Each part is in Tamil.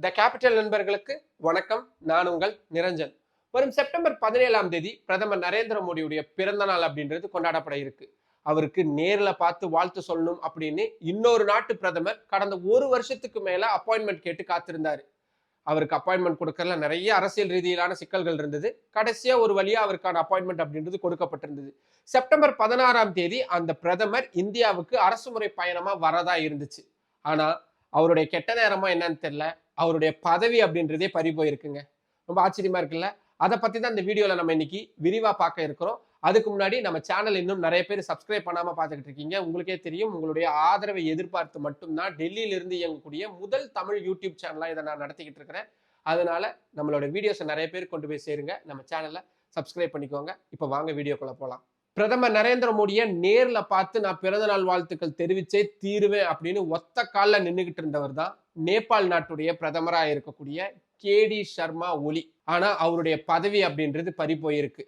த கேபிட்டல் நண்பர்களுக்கு வணக்கம். நான் உங்கள் நிரஞ்சன். வரும் செப்டம்பர் பதினேழாம் தேதி பிரதமர் நரேந்திர மோடியுடைய பிறந்த நாள் அப்படின்றது கொண்டாடப்பட இருக்கு. அவருக்கு நேரில் பார்த்து வாழ்த்து சொல்லணும் அப்படின்னு இன்னொரு நாட்டு பிரதமர் கடந்த ஒரு வருஷத்துக்கு மேல அப்பாயின்மெண்ட் கேட்டு காத்திருந்தாரு. அவருக்கு அப்பாயின்மெண்ட் கொடுக்கறதுல நிறைய அரசியல் ரீதியிலான சிக்கல்கள் இருந்தது. கடைசியா ஒரு வழியா அவருக்கான அப்பாயின்மெண்ட் அப்படின்றது கொடுக்கப்பட்டிருந்தது. செப்டம்பர் பதினாறாம் தேதி அந்த பிரதமர் இந்தியாவுக்கு அரசு முறை பயணமா வரதா இருந்துச்சு. ஆனா அவருடைய கெட்ட நேரமா என்னன்னு தெரியல. அவருடைய பதவி அப்படின்றதே பறி போயிருக்குங்க. ரொம்ப ஆச்சரியமா இருக்குல்ல? அதை பத்தி தான் இந்த வீடியோல நம்ம இன்னைக்கு விரிவா பார்க்க இருக்கிறோம். அதுக்கு முன்னாடி நம்ம சேனல் இன்னும் நிறைய பேர் சப்ஸ்கிரைப் பண்ணாம பார்த்துக்கிட்டு இருக்கீங்க. உங்களுக்கே தெரியும் உங்களுடைய ஆதரவை எதிர்பார்த்து மட்டும்தான் டெல்லியில இருந்து இயங்கக்கூடிய முதல் தமிழ் யூடியூப் சேனலா இதை நான் நடத்திக்கிட்டு இருக்கிறேன். அதனால நம்மளோட வீடியோஸை நிறைய பேர் கொண்டு போய் சேருங்க. நம்ம சேனலை சப்ஸ்கிரைப் பண்ணிக்கோங்க. இப்போ வாங்க வீடியோக்குள்ள போகலாம் பிரதமர் நரேந்திர மோடியை நேரில் பார்த்து நான் பிறந்தநாள் வாழ்த்துக்கள் தெரிவிச்சே தீருவேன் அப்படின்னு ஒத்த காலில் நின்றுகிட்டு இருந்தவர் தான் நேபாள் நாட்டுடைய பிரதமராக இருக்கக்கூடிய கேடி சர்மா ஒலி. ஆனால் அவருடைய பதவி அப்படின்றது பறி போயிருக்கு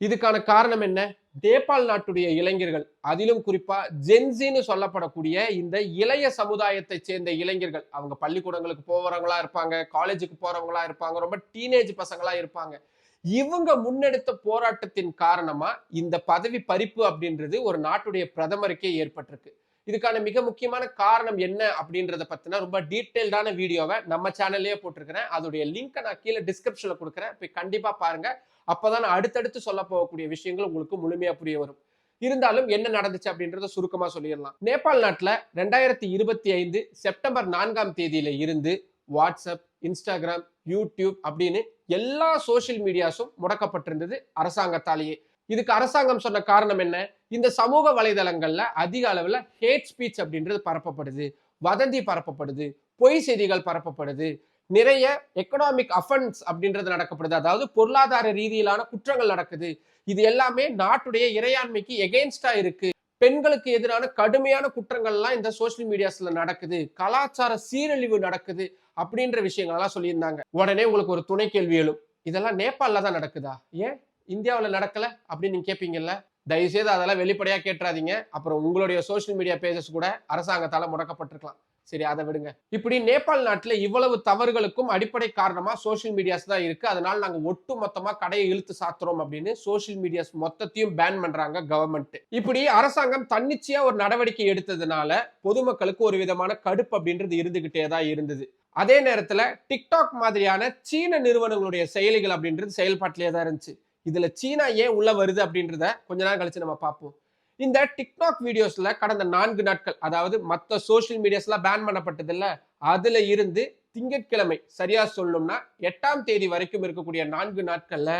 இதுக்கான காரணம் என்ன? நேபாள் நாட்டுடைய இளைஞர்கள் அதிலும் குறிப்பா ஜென்சின்னு சொல்லப்படக்கூடிய இந்த இளைய சமுதாயத்தை சேர்ந்த இளைஞர்கள் அவங்க பள்ளிக்கூடங்களுக்கு போகிறவங்களா இருப்பாங்க காலேஜுக்கு போறவங்களா இருப்பாங்க ரொம்ப டீனேஜ் பசங்களா இருப்பாங்க. இவங்க முன்னெடுத்த போராட்டத்தின் காரணமா இந்த பதவி பறிப்பு அப்படின்றது ஒரு நாட்டுடைய பிரதமருக்கே ஏற்பட்டிருக்கு. இதுக்கான மிக முக்கியமான காரணம் என்ன அப்படின்றத பத்தினா ரொம்ப டீட்டெயில்டான வீடியோவை நம்ம சேனல்லே போட்டிருக்கிறேன். அதோடைய லிங்கை நான் கீழே டிஸ்கிரிப்ஷன்ல கொடுக்குறேன். போய் கண்டிப்பா பாருங்க. அப்பதான் நான் அடுத்தடுத்து சொல்ல போகக்கூடிய விஷயங்கள் உங்களுக்கு முழுமையா புரிய வரும். இருந்தாலும் என்ன நடந்துச்சு அப்படின்றத சுருக்கமா சொல்லிடலாம். நேபாள் நாட்டில் ரெண்டாயிரத்தி இருபத்தி ஐந்து செப்டம்பர் நான்காம் தேதியில இருந்து வாட்ஸ்அப் இன்ஸ்டாகிராம் யூடியூப் அப்படின்னு எல்லா சோசியல் மீடியாஸும் முடக்கப்பட்டிருந்தது அரசாங்கத்தாலேயே. இதுக்கு அரசாங்கம் சொன்ன காரணம் என்ன? இந்த சமூக வலைதளங்கள்ல அதிக அளவுல ஹேட் ஸ்பீச் அப்படின்றது பரப்பப்படுது. வதந்தி பரப்பப்படுது. பொய் செய்திகள் பரப்பப்படுது. நிறைய எக்கனாமிக் அஃபன்ஸ் அப்படின்றது நடக்கப்படுது. அதாவது பொருளாதார ரீதியிலான குற்றங்கள் நடக்குது. இது எல்லாமே நாட்டுடைய இறையாண்மைக்கு எகெயின்ஸ்டா இருக்கு. பெண்களுக்கு எதிரான கடுமையான குற்றங்கள்லாம் இந்த சோசியல் மீடியாஸ்ல நடக்குது. கலாச்சார சீரழிவு நடக்குது. அப்படின்ற விஷயங்களெல்லாம் சொல்லியிருந்தாங்க. உடனே உங்களுக்கு ஒரு துணை கேள்வி எழும். இதெல்லாம் நேபாளில் தான் நடக்குதா? ஏன்? இந்தியாவில் நடக்கல? அப்படின்னு நீங்க கேட்பீங்கல்ல தயவுசெய்து அதெல்லாம் வெளிப்படையாக கேட்டுறாதீங்க. அப்புறம் உங்களுடைய சோசியல் மீடியா பேஜஸ் கூட அரசாங்கத்தால் முடக்கப்பட்டிருக்கலாம். சரி அதை விடுங்க. இப்படி நேபாள் நாட்டில் இவ்வளவு தவறுகளுக்கும் அடிப்படை காரணமா சோசியல் மீடியாஸ் தான் இருக்கு. அதனால நாங்க ஒட்டு மொத்தமா கடையை இழுத்து சாத்துறோம் அப்படின்னு சோசியல் மீடியாஸ் மொத்தத்தையும் பேன் பண்றாங்க கவர்மெண்ட் இப்படி அரசாங்கம் தன்னிச்சையா ஒரு நடவடிக்கை எடுத்ததுனால பொதுமக்களுக்கு ஒரு விதமான கடுப்பு அப்படின்றது இருந்துகிட்டே தான் இருந்தது. அதே நேரத்தில் டிக்டாக் மாதிரியான சீன நிறுவனங்களுடைய செயலிகள் அப்படின்றது செயல்பாட்டிலே தான் இருந்துச்சு. இதில் சீனா ஏன் உள்ள வருது அப்படின்றத கொஞ்ச நாள் கழிச்சு நம்ம பார்ப்போம். இந்த டிக்டாக் வீடியோஸில் கடந்த நான்கு நாட்கள் அதாவது மற்ற சோஷியல் மீடியாஸ்லாம் பேன் பண்ணப்பட்டதில்ல அதில் இருந்து திங்கட்கிழமை சரியாக சொல்லணும்னா எட்டாம் தேதி வரைக்கும் இருக்கக்கூடிய நான்கு நாட்களில்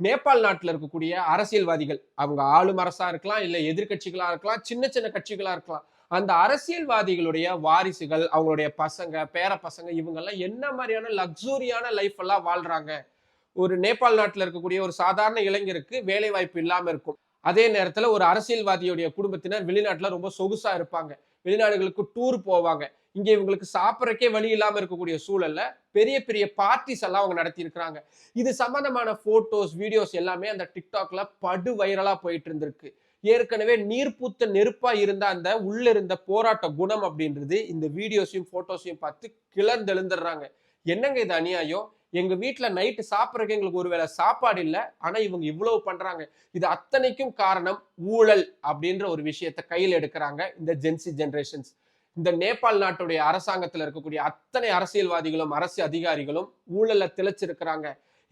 நேபாள் நாட்டில் இருக்கக்கூடிய அரசியல்வாதிகள் அவங்க ஆளும் அரசாக இருக்கலாம் இல்லை எதிர்கட்சிகளாக இருக்கலாம் சின்ன சின்ன கட்சிகளாக இருக்கலாம் அந்த அரசியல்வாதிகளுடைய வாரிசுகள் அவங்களுடைய பசங்க பேர பசங்க இவங்கெல்லாம் என்ன மாதிரியான லக்ஸூரியான லைஃப் எல்லாம் வாழ்றாங்க? ஒரு நேபாள் நாட்டில் இருக்கக்கூடிய ஒரு சாதாரண இளைஞருக்கு வேலை வாய்ப்பு இல்லாமல் இருக்கும். அதே நேரத்தில் ஒரு அரசியல்வாதியுடைய குடும்பத்தினர் வெளிநாட்டில் ரொம்ப சொகுசாக இருப்பாங்க. வெளிநாடுகளுக்கு டூர் போவாங்க. இங்கே இவங்களுக்கு சாப்பிட்றக்கே வழி இல்லாமல் இருக்கக்கூடிய சூழல்ல பெரிய பெரிய பார்ட்டிஸ் எல்லாம் அவங்க நடத்தியிருக்கிறாங்க. இது சம்பந்தமான ஃபோட்டோஸ் வீடியோஸ் எல்லாமே அந்த டிக்டாக்ல படு வைரலாக போயிட்டு இருந்திருக்கு. ஏற்கனவே நீர்பூத்த நெருப்பா இருந்த அந்த உள்ள இருந்த போராட்ட குணம் அப்படின்றது இந்த வீடியோஸையும் போட்டோஸையும் பார்த்து கிளர்ந்து எழுந்துடுறாங்க என்னங்க இது அநியாயம்? எங்க வீட்டுல நைட்டு சாப்பிட்றதுக்கு எங்களுக்கு ஒருவேளை சாப்பாடு இல்லை ஆனா இவங்க இவ்வளவு பண்றாங்க. இது அத்தனைக்கும் காரணம் ஊழல் அப்படின்ற ஒரு விஷயத்த கையில் எடுக்கிறாங்க இந்த ஜென்சி ஜென்ரேஷன்ஸ் இந்த நேபாள் நாட்டுடைய அரசாங்கத்துல இருக்கக்கூடிய அத்தனை அரசியல்வாதிகளும் அரசு அதிகாரிகளும் ஊழல்ல திளைச்சிருக்கிறாங்க.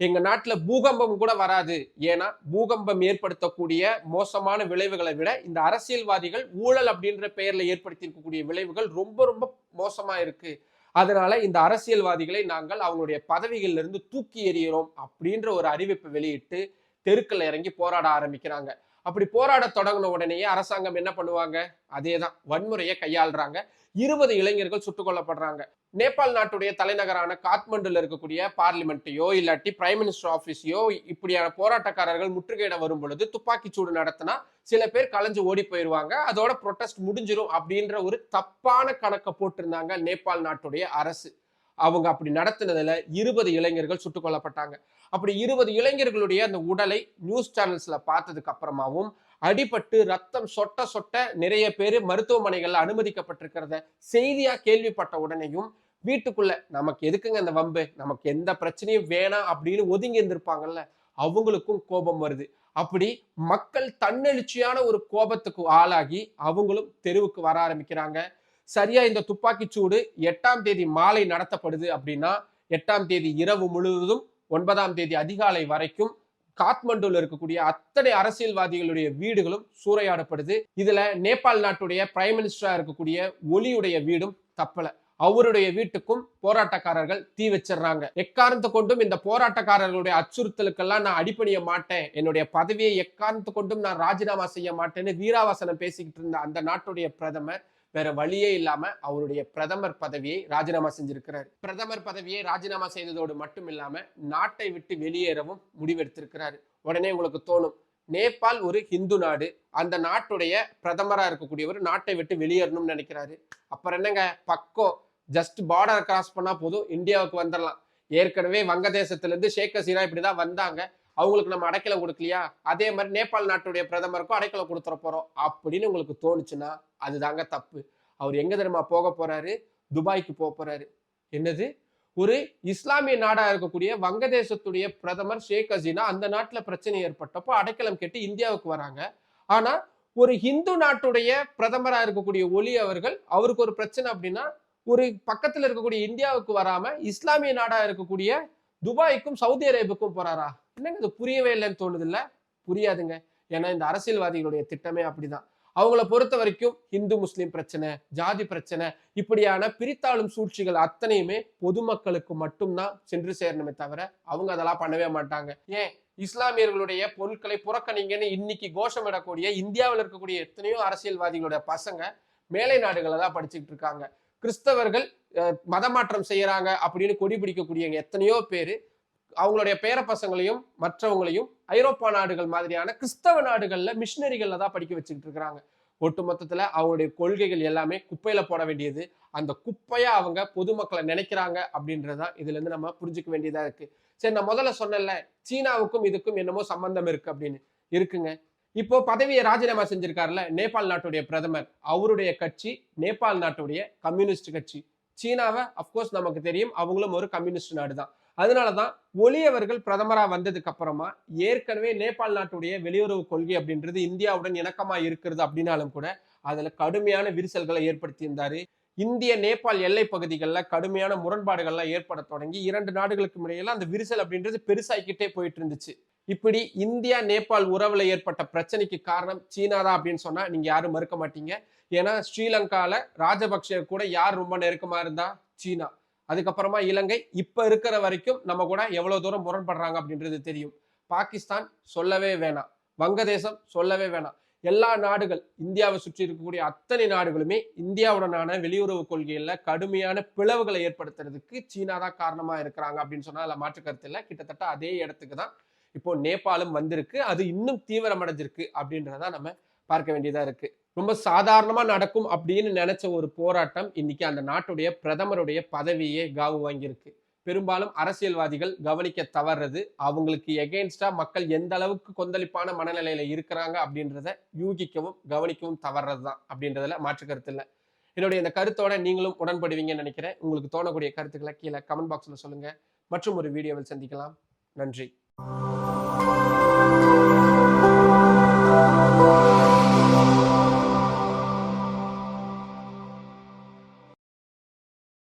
எங்க நாட்டுல பூகம்பம் கூட வராது. ஏன்னா பூகம்பம் ஏற்படுத்தக்கூடிய மோசமான விளைவுகளை விட இந்த அரசியல்வாதிகள் ஊழல் அப்படின்ற பெயர்ல ஏற்படுத்தி இருக்கக்கூடிய விளைவுகள் ரொம்ப ரொம்ப மோசமா இருக்கு. அதனால இந்த அரசியல்வாதிகளை நாங்கள் அவங்களுடைய பதவிகளில் இருந்து தூக்கி எறிகிறோம் அப்படின்ற ஒரு அறிவிப்பை வெளியிட்டு தெருக்கள் இறங்கி போராட ஆரம்பிக்கிறாங்க. அப்படி போராட தொடங்கின உடனேயே அரசாங்கம் என்ன பண்ணுவாங்க? அதே தான் வன்முறையை கையாளுறாங்க. இருபது இளைஞர்கள் சுட்டுக் கொல்லப்படுறாங்க. நேபாள் நாட்டுடைய தலைநகரான காத்மண்டுல இருக்கக்கூடிய பார்லிமெண்ட்டையோ இல்லாட்டி பிரைம் மினிஸ்டர் ஆபீஸையோ இப்படியான போராட்டக்காரர்கள் முற்றுகையிட வரும் பொழுது துப்பாக்கி சூடு நடத்தினா சில பேர் கலைஞ்சு ஓடி போயிருவாங்க. அதோட ப்ரொட்டஸ்ட் முடிஞ்சிடும் அப்படின்ற ஒரு தப்பான கணக்கை போட்டிருந்தாங்க நேபாள் நாட்டுடைய அரசு. அவங்க அப்படி நடத்தினதுல இருபது இளைஞர்கள் சுட்டுக் கொல்லப்பட்டாங்க. அப்படி இருபது இளைஞர்களுடைய அந்த உடலை நியூஸ் சேனல்ஸ்ல பார்த்ததுக்கு அப்புறமாவும் அடிபட்டு ரத்தம் சொட்ட சொட்ட நிறைய பேர் மருத்துவமனைகள்ல அனுமதிக்கப்பட்டிருக்கிறத செய்தியா கேள்விப்பட்ட உடனேயும் வீட்டுக்குள்ள நமக்கு எதுக்குங்க இந்த வம்பு? நமக்கு எந்த பிரச்சனையும் வேணாம் அப்படின்னு ஒதுங்கி இருந்திருப்பாங்கல்ல அவங்களுக்கும் கோபம் வருது. அப்படி மக்கள் தன்னெழுச்சியான ஒரு கோபத்துக்கு ஆளாகி அவங்களும் தெருவுக்கு வர ஆரம்பிக்கிறாங்க. சரியா இந்த துப்பாக்கி சூடு எட்டாம் தேதி மாலை நடத்தப்படுது அப்படின்னா எட்டாம் தேதி இரவு முழுவதும் ஒன்பதாம் தேதி அதிகாலை வரைக்கும் காத்மண்டுல இருக்கக்கூடிய அத்தனை அரசியல்வாதிகளுடைய வீடுகளும் சூறையாடப்படுது. இதுல நேபாள் நாட்டுடைய பிரைம் மினிஸ்டரா இருக்கக்கூடிய ஒலியுடைய வீடும் தப்பல. அவருடைய வீட்டுக்கும் போராட்டக்காரர்கள் தீ வச்சிடுறாங்க. எக்காரணத்தை கொண்டும் இந்த போராட்டக்காரர்களுடைய அச்சுறுத்தலுக்கெல்லாம் நான் அடிப்பணிய மாட்டேன். என்னுடைய பதவியை எக்காரணத்தை கொண்டும் நான் ராஜினாமா செய்ய மாட்டேன்னு வீராவாசனம் பேசிக்கிட்டு இருந்த அந்த நாட்டுடைய பிரதமர் வேற வழியே இல்லாம அவருடைய பிரதமர் பதவியை ராஜினாமா செஞ்சிருக்கிறார். பிரதமர் பதவியை ராஜினாமா செய்ததோடு மட்டும் இல்லாம நாட்டை விட்டு வெளியேறவும் முடிவெடுத்திருக்கிறார். உடனே உங்களுக்கு தோணும் நேபாள் ஒரு ஹிந்து நாடு அந்த நாட்டுடைய பிரதமரா இருக்கக்கூடியவர் நாட்டை விட்டு வெளியேறணும்னு நினைக்கிறாரு. அப்புறம் என்னங்க பக்கம் ஜஸ்ட் பார்டர் கிராஸ் பண்ணா போதும் இந்தியாவுக்கு வந்துடலாம் ஏற்கனவே வங்கதேசத்துல இருந்து ஷேக் ஹசீனா இப்படிதான் வந்தாங்க. அவங்களுக்கு நம்ம அடைக்கலை கொடுக்கலையா? அதே மாதிரி நேபாள் நாட்டுடைய பிரதமருக்கும் அடைக்கலை கொடுத்துட போகிறோம் அப்படின்னு உங்களுக்கு தோணுச்சுன்னா அதுதாங்க தப்பு. அவர் எங்கே தெரியுமா போக போறாரு? துபாய்க்கு போக போறாரு. என்னது? ஒரு இஸ்லாமிய நாடாக இருக்கக்கூடிய வங்கதேசத்துடைய பிரதமர் ஷேக் ஹசீனா அந்த நாட்டில் பிரச்சனை ஏற்பட்டப்போ அடைக்கலம் கேட்டு இந்தியாவுக்கு வராங்க. ஆனால் ஒரு இந்து நாட்டுடைய பிரதமராக இருக்கக்கூடிய ஒலி அவர்கள் அவருக்கு ஒரு பிரச்சனை அப்படின்னா ஒரு பக்கத்தில் இருக்கக்கூடிய இந்தியாவுக்கு வராமல் இஸ்லாமிய நாடாக இருக்கக்கூடிய துபாய்க்கும் சவுதி அரேபியாவுக்கும் போறாரா? என்னங்க இது? புரியவே இல்லைன்னு தோணுதுல்ல? புரியாதுங்க. ஏன்னா இந்த அரசியல்வாதிகளுடைய திட்டமே அப்படிதான். அவங்கள பொறுத்த வரைக்கும் இந்து முஸ்லிம் பிரச்சனை ஜாதி பிரச்சனை இப்படியான பிரித்தாளும் சூழ்ச்சிகள் அத்தனையுமே பொதுமக்களுக்கு மட்டும்தான் சென்று சேரணுமே தவிர அவங்க அதெல்லாம் பண்ணவே மாட்டாங்க. ஏன்? இஸ்லாமியர்களுடைய பொருட்களை புறக்கணிங்கன்னு இன்னைக்கு கோஷமிடக்கூடிய இந்தியாவில் இருக்கக்கூடிய எத்தனையோ அரசியல்வாதிகளுடைய பசங்க மேலை நாடுகளை தான் படிச்சுக்கிட்டு இருக்காங்க. கிறிஸ்தவர்கள் மதமாற்றம் செய்யறாங்க அப்படின்னு கொடி பிடிக்கக்கூடியவங்க எத்தனையோ பேர். அவங்களுடைய பேர பசங்களையும் மற்றவங்களையும் ஐரோப்பா நாடுகள் மாதிரியான கிறிஸ்தவ நாடுகள்ல மிஷினரிகள்ல தான் படிக்க வச்சுக்கிட்டு இருக்கிறாங்க. ஒட்டு மொத்தத்துல அவங்களுடைய கொள்கைகள் எல்லாமே குப்பையில போட வேண்டியது. அந்த குப்பையா அவங்க பொதுமக்களை நினைக்கிறாங்க அப்படின்றதான் இதுல இருந்து நம்ம புரிஞ்சுக்க வேண்டியதா இருக்கு. சரி நான் முதல்ல சொன்னேன்ல சீனாவுக்கும் இதுக்கும் என்னமோ சம்பந்தம் இருக்கு அப்படின்னு. இருக்குங்க. இப்போ பதவியை ராஜினாமா செஞ்சிருக்காருல்ல நேபாள் நாட்டுடைய பிரதமர். அவருடைய கட்சி நேபாள் நாட்டுடைய கம்யூனிஸ்ட் கட்சி. சீனாவை அப்கோர்ஸ் நமக்கு தெரியும். அவங்களும் ஒரு கம்யூனிஸ்ட் நாடு தான் அதனாலதான் தான் ஒளியவர்கள் பிரதமரா வந்ததுக்கு அப்புறமா ஏற்கனவே நேபாள் நாட்டுடைய வெளியுறவு கொள்கை அப்படின்றது இந்தியாவுடன் இணக்கமா இருக்கிறது அப்படின்னாலும் கூட அதுல கடுமையான விரிசல்களை ஏற்படுத்தியிருந்தாரு. இந்திய நேபாள் எல்லை பகுதிகளில் கடுமையான முரண்பாடுகள்லாம் ஏற்பட தொடங்கி இரண்டு நாடுகளுக்கு இடையில அந்த விரிசல் அப்படின்றது பெருசாகிக்கிட்டே போயிட்டு இருந்துச்சு. இப்படி இந்தியா நேபாள் உறவுல ஏற்பட்ட பிரச்சனைக்கு காரணம் சீனா தான் அப்படின்னு சொன்னா நீங்க யாரும் மறுக்க மாட்டீங்க. ஏன்னா ஸ்ரீலங்கால ராஜபக்சே கூட யார் ரொம்ப நெருக்கமா இருந்தா? சீனா. அதுக்கப்புறமா இலங்கை. இப்ப இருக்கிற வரைக்கும் நம்ம கூட எவ்வளவு தூரம் முரண்படுறாங்க அப்படின்றது தெரியும். பாகிஸ்தான் சொல்லவே வேணாம். வங்கதேசம் சொல்லவே வேணாம். எல்லா நாடுகள் இந்தியாவை சுற்றி இருக்கக்கூடிய அத்தனை நாடுகளுமே இந்தியாவுடனான வெளியுறவு கொள்கையில கடுமையான பிளவுகளை ஏற்படுத்துறதுக்கு சீனா தான் காரணமா இருக்கிறாங்க அப்படின்னு சொன்னா அதுல மாற்று கருத்து இல்லை. கிட்டத்தட்ட அதே இடத்துக்கு தான் இப்போ நேபாளும் வந்திருக்கு. அது இன்னும் தீவிரமடைஞ்சிருக்கு அப்படின்றத நம்ம பார்க்க வேண்டியதா இருக்கு. ரொம்ப சாதாரணமா நடக்கும் அப்படின்னு நினைச்ச ஒரு போராட்டம் இன்னைக்கு அந்த நாட்டுடைய பிரதமருடைய பதவியே காவு வாங்கியிருக்கு. பெரும்பாலும் அரசியல்வாதிகள் கவனிக்க தவறுறது. அவங்களுக்கு எகெயின்ஸ்டா மக்கள் எந்த அளவுக்கு கொந்தளிப்பான மனநிலையில இருக்கிறாங்க அப்படின்றத யூகிக்கவும் கவனிக்கவும் தவறுறது தான் அப்படின்றதுல மாற்று கருத்து இல்லை. என்னுடைய இந்த கருத்தோட நீங்களும் உடன்படுவீங்கன்னு நினைக்கிறேன். உங்களுக்கு தோணக்கூடிய கருத்துக்களை கீழே கமெண்ட் பாக்ஸ்ல சொல்லுங்க. மற்றும் ஒரு வீடியோவில் சந்திக்கலாம். நன்றி.